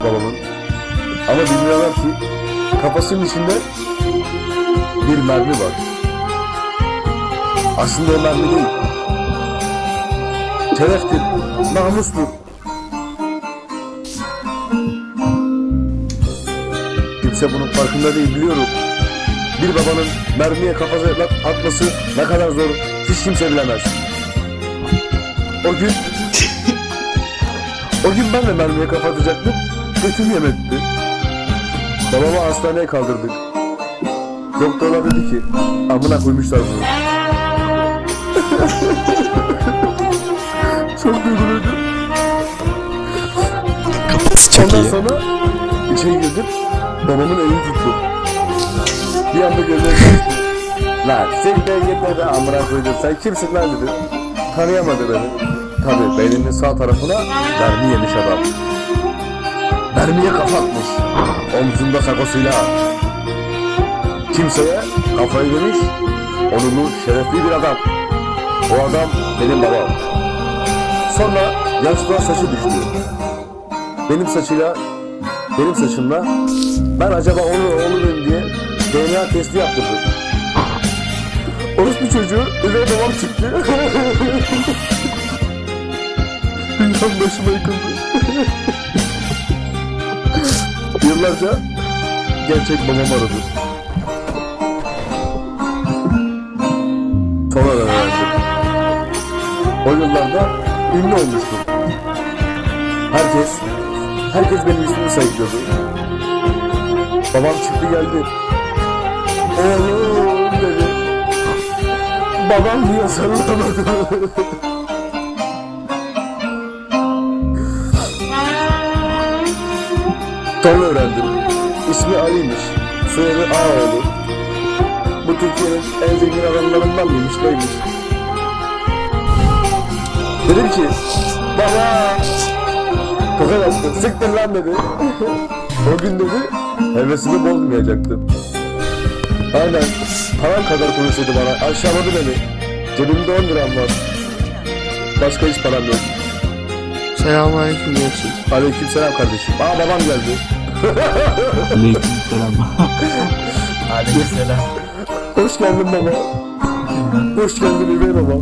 babamın. Ama bilmiyorlar ki kafasının içinde bir mermi var. Aslında o mermi değil. Şereftir, namustur. Kimse bunun farkında değil biliyorum. Bir babanın mermiye kafasına atması ne kadar zor hiç kimse bilemez. O gün o gün ben de mermiye kafa atacaktım. Götüm yemekti. Babamı hastaneye kaldırdık. Doktorlar dedi ki amına koymuşlar bunu. Çok duyguluydu. Kafası çok Ondan iyi. sonra içeri girdim. Babamın elini tuttum. Bir anda gözleri kaçtı. Lan sen de git de amına koydum. Sen kimsin lan dedi. Tanıyamadı beni. Tabi beyninin sağ tarafına mermi yemiş adam. Mermiye kafa. Omzunda sakosuyla. Kimseye kafayı demiş. Onurlu, şerefli bir adam. O adam benim babam. Sonra yaşlığa saçı düştü. Benim saçıyla benim saçımla ben acaba onu oğlu muyum diye DNA testi yaptırdım. Orospu çocuğu üvey babam çıktı. Dünyam başıma yıkıldı. Yıllarca gerçek babam aradı. Sonra öğrendim. O yıllarda ünlü olmuştum. Herkes, herkes benim ismimi sayıklıyordu. Babam çıktı geldi. Oğlum dedi. Babam diye sarılamadı. Sonra öğrendim. İsmi Ali'ymiş. Soyadı Ağoğlu. Bu Türkiye'nin en zengin adamlarından mıymış neymiş? Dedim ki baba tokat attı siktir lan dedi. o gün dedi hevesimi bozmayacaktım. Aynen param kadar konuşuyordu bana aşağıladı beni. Cebimde 10 liram var. Başka hiç param yok. Selamünaleyküm diyorsun. Aleyküm selam kardeşim. Aa babam geldi. Aleykümselam. Aleykümselam. Hoş geldin baba. Hoş geldin üvey babam.